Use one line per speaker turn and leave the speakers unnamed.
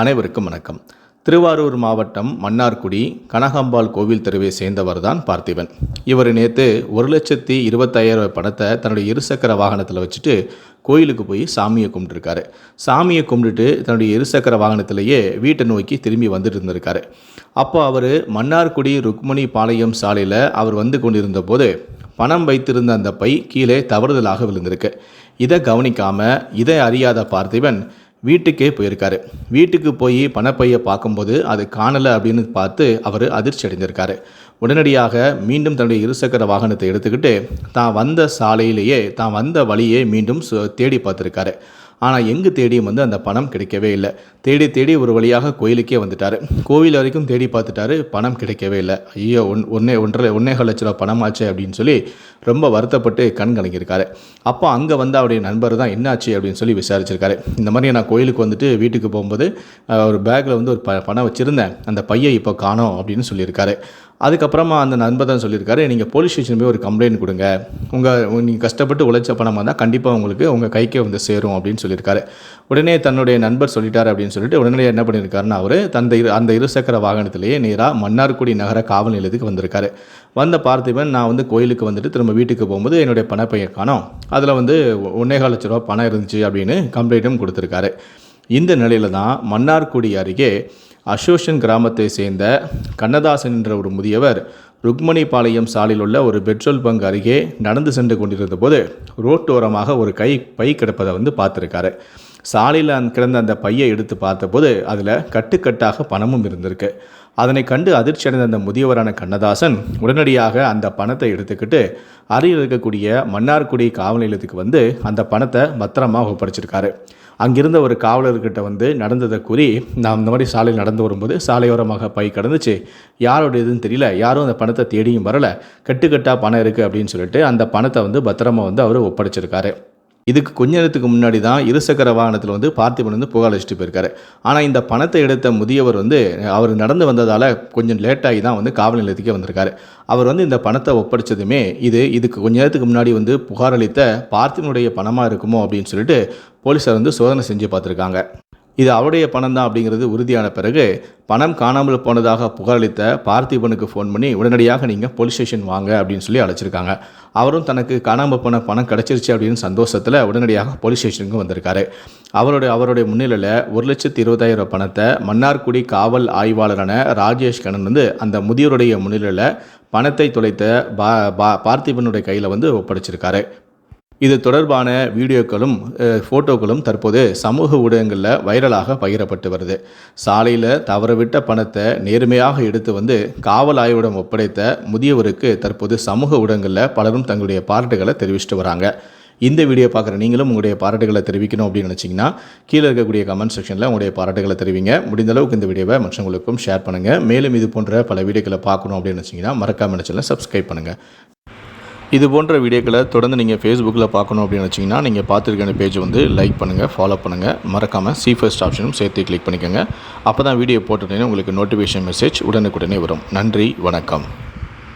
அனைவருக்கும் வணக்கம். திருவாரூர் மாவட்டம் மன்னார்குடி கனகாம்பாள் கோவில் தெருவை சேர்ந்தவர்தான் பார்த்திபன். இவர் நேற்று ஒரு லட்சத்தி இருபத்தாயிரம் பணத்தை தன்னுடைய இருசக்கர வாகனத்தில் வச்சுட்டு கோயிலுக்கு போய் சாமியை கும்பிட்டுருக்காரு. சாமியை கும்பிட்டுட்டு தன்னுடைய இருசக்கர வாகனத்திலேயே வீட்டை நோக்கி திரும்பி வந்துட்டு இருந்திருக்காரு அப்போ அவர் மன்னார்குடி ருக்மணி பாளையம் சாலையில் அவர் வந்து கொண்டிருந்த போது பணம் வைத்திருந்த அந்த பை கீழே தவறுதலாக விழுந்திருக்கு. இதை கவனிக்காமல் இதை அறியாத பார்த்திபன் வீட்டுக்கே போயிருக்காரு. வீட்டுக்கு போய் பணப்பையை பார்க்கும்போது அது காணலை அப்படின்னு பார்த்து அவர் அதிர்ச்சி அடைந்திருக்காரு உடனடியாக மீண்டும் தன்னுடைய இருசக்கர வாகனத்தை எடுத்துக்கிட்டு தான் வந்த சாலையிலேயே தான் வந்த வழியே மீண்டும் தேடி பார்த்துருக்காரு. ஆனால் எங்கு தேடியும் வந்து அந்த பணம் கிடைக்கவே இல்லை. தேடி தேடி ஒரு வழியாக கோயிலுக்கே வந்துட்டார். கோவில் வரைக்கும் தேடி பார்த்துட்டாரு பணம் கிடைக்கவே இல்லை. ஐயோ ஒன் ஒன்றே ஒன்றரை ஒன்றேகால் லட்ச ரூபா பணமாச்சு அப்படின்னு சொல்லி ரொம்ப வருத்தப்பட்டு கண் கலங்கியிருக்காரு. அப்போ அங்கே வந்து அவருடைய நண்பர் தான் என்னாச்சு? அப்படின்னு சொல்லி விசாரிச்சிருக்காரு. இந்த மாதிரி நான் கோயிலுக்கு வந்துட்டு வீட்டுக்கு போகும்போது ஒரு பேக்கில் வந்து ஒரு ப பணம் வச்சுருந்தேன். அந்த பையை இப்போ காணோம் அப்படின்னு சொல்லியிருக்காரு. அதுக்கப்புறமா அந்த நண்பர் தான் சொல்லியிருக்காரு நீங்கள் போலீஸ் ஸ்டேஷன் போய் ஒரு கம்ப்ளைண்ட் கொடுங்க. உங்கள் நீங்கள் கஷ்டப்பட்டு உழைச்ச பணமாக இருந்தால் கண்டிப்பாக உங்களுக்கு உங்கள் கைக்கே வந்து சேரும் அப்படின்னு சொல்லியிருக்காரு. உடனே தன்னுடைய நண்பர் சொல்லிட்டார் அப்படின்னு சொல்லிட்டு உடனே என்ன பண்ணியிருக்காருன்னா அவர் தந்த இரு அந்த இருசக்கர வாகனத்திலேயே நேராக மன்னார்குடி நகர காவல் நிலையத்துக்கு வந்திருக்காரு. வந்த பார்த்திபன் நான் வந்து கோயிலுக்கு வந்துட்டு திரும்ப வீட்டுக்கு போகும்போது என்னுடைய பணப்பையை காணோம். அதில் வந்து ஒன்னேகால் லட்ச ரூபா பணம் இருந்துச்சு அப்படின்னு கம்ப்ளைண்ட்டும் கொடுத்துருக்காரு. இந்த நிலையில தான் மன்னார்குடி அருகே அசோஷன் கிராமத்தை சேர்ந்த கண்ணதாசன் என்ற ஒரு முதியவர் ருக்மணிபாளையம் சாலையில் உள்ள ஒரு பெட்ரோல் பங்க் அருகே நடந்து சென்று கொண்டிருந்த போது ரோட்டோரமாக ஒரு கை பை கிடப்பதை வந்து பார்த்துருக்காரு. சாலையில் கிடந்த அந்த பையை எடுத்து பார்த்தபோது அதில் கட்டுக்கட்டாக பணமும் இருந்திருக்கு. அதனை கண்டு அதிர்ச்சி அடைந்த அந்த முதியவரான கண்ணதாசன் உடனடியாக அந்த பணத்தை எடுத்துக்கிட்டு அருகில் இருக்கக்கூடிய மன்னார்குடி காவல் நிலையத்துக்கு வந்து அந்த பணத்தை பத்திரமாக ஒப்படைச்சிருக்காரு. அங்கிருந்த ஒரு காவலர்கிட்ட வந்து நடந்ததை கூறி நான் இந்த மாதிரி சாலையில் நடந்து வரும்போது சாலையோரமாக பை கடந்துச்சு. யாரோடையதுன்னு தெரியல. யாரும் அந்த பணத்தை தேடியும் வரல. கட்டுக்கட்டாக பணம் இருக்குது அப்படின்னு சொல்லிட்டு அந்த பணத்தை வந்து பத்திரமா வந்து அவர் ஒப்படைச்சிருக்காரு. இதுக்கு கொஞ்ச நேரத்துக்கு முன்னாடி தான் இருசக்கர வாகனத்தில் வந்து பார்த்திபன் வந்து புகார் அழைச்சிட்டு போயிருக்காரு. ஆனால் இந்த பணத்தை எடுத்த முதியவர் வந்து அவர் நடந்து வந்ததால் கொஞ்சம் லேட்டாகி தான் வந்து காவல் நிலையத்துக்கே வந்திருக்காரு. அவர் வந்து இந்த பணத்தை ஒப்படைச்சதுமே இது இதுக்கு கொஞ்ச நேரத்துக்கு முன்னாடி வந்து புகார் அளித்த பார்த்திபனுடைய பணமாக இருக்குமோ அப்படின்னு சொல்லிட்டு போலீஸார் வந்து சோதனை செஞ்சு பார்த்துருக்காங்க. இது அவருடைய பணம் தான் அப்படிங்கிறது உறுதியான பிறகு பணம் காணாமல் போனதாக புகாரளித்த பார்த்திபனுக்கு ஃபோன் பண்ணி உடனடியாக நீங்கள் போலீஸ் ஸ்டேஷன் வாங்க அப்படின்னு சொல்லி அழைச்சிருக்காங்க. அவரும் தனக்கு காணாமல் போன பணம் கிடச்சிருச்சு அப்படின்னு சந்தோஷத்தில் உடனடியாக போலீஸ் ஸ்டேஷனுக்கு வந்திருக்காரு. அவருடைய அவருடைய முன்னிலையில் ஒரு லட்சத்து இருபதாயிரம் ரூபாய் பணத்தை மன்னார்குடி காவல் ஆய்வாளரான ராஜேஷ் கண்ணன் வந்து அந்த முதியோருடைய முன்னிலையில் பணத்தை தொலைத்த பா பா- பார்த்திபனுடைய கையில் வந்து ஒப்படைச்சிருக்காரு. இது தொடர்பான வீடியோக்களும் ஃபோட்டோக்களும் தற்போது சமூக ஊடகங்களில் வைரலாக பகிரப்பட்டு வருது. சாலையில் தவறவிட்ட பணத்தை நேர்மையாக எடுத்து வந்து காவல் ஆய்விடம் ஒப்படைத்த முதியவருக்கு தற்போது சமூக ஊடகங்களில் பலரும் தங்களுடைய பாராட்டுகளை தெரிவிச்சிட்டு வராங்க. இந்த வீடியோ பார்க்குற நீங்களும் உங்களுடைய பாராட்டுகளை தெரிவிக்கணும் அப்படின்னு நினச்சிங்கன்னா கீழே இருக்கக்கூடிய கமெண்ட் செக்ஷனில் உங்களுடைய பாராட்டுகளை தெரிவிங்க. முடிந்த அளவுக்கு இந்த வீடியோவை மற்றவங்களுக்கும் ஷேர் பண்ணுங்கள் மேலும் இது போன்ற பல வீடியோக்களை பார்க்கணும் அப்படின்னு நினச்சிங்கன்னா மறக்காம நினச்சல சப்ஸ்கிரைப் பண்ணுங்கள் இது போன்ற வீடியோக்களை தொடர்ந்து நீங்கள் ஃபேஸ்புக்கில் பார்க்கணும் அப்படின்னு வச்சிங்கன்னா நீங்கள் பார்த்துருக்க பேஜ் வந்து லைக் பண்ணுங்கள் ஃபாலோ பண்ணுங்கள் மறக்காமல் சி ஃபர்ஸ்ட் ஆப்ஷனும் சேர்த்து கிளிக் பண்ணிக்கோங்க. அப்போ தான் வீடியோ போட்டுட்டேன்னு உங்களுக்கு நோட்டிஃபிகேஷன் மெசேஜ் உடனுக்குடனே வரும். நன்றி வணக்கம்.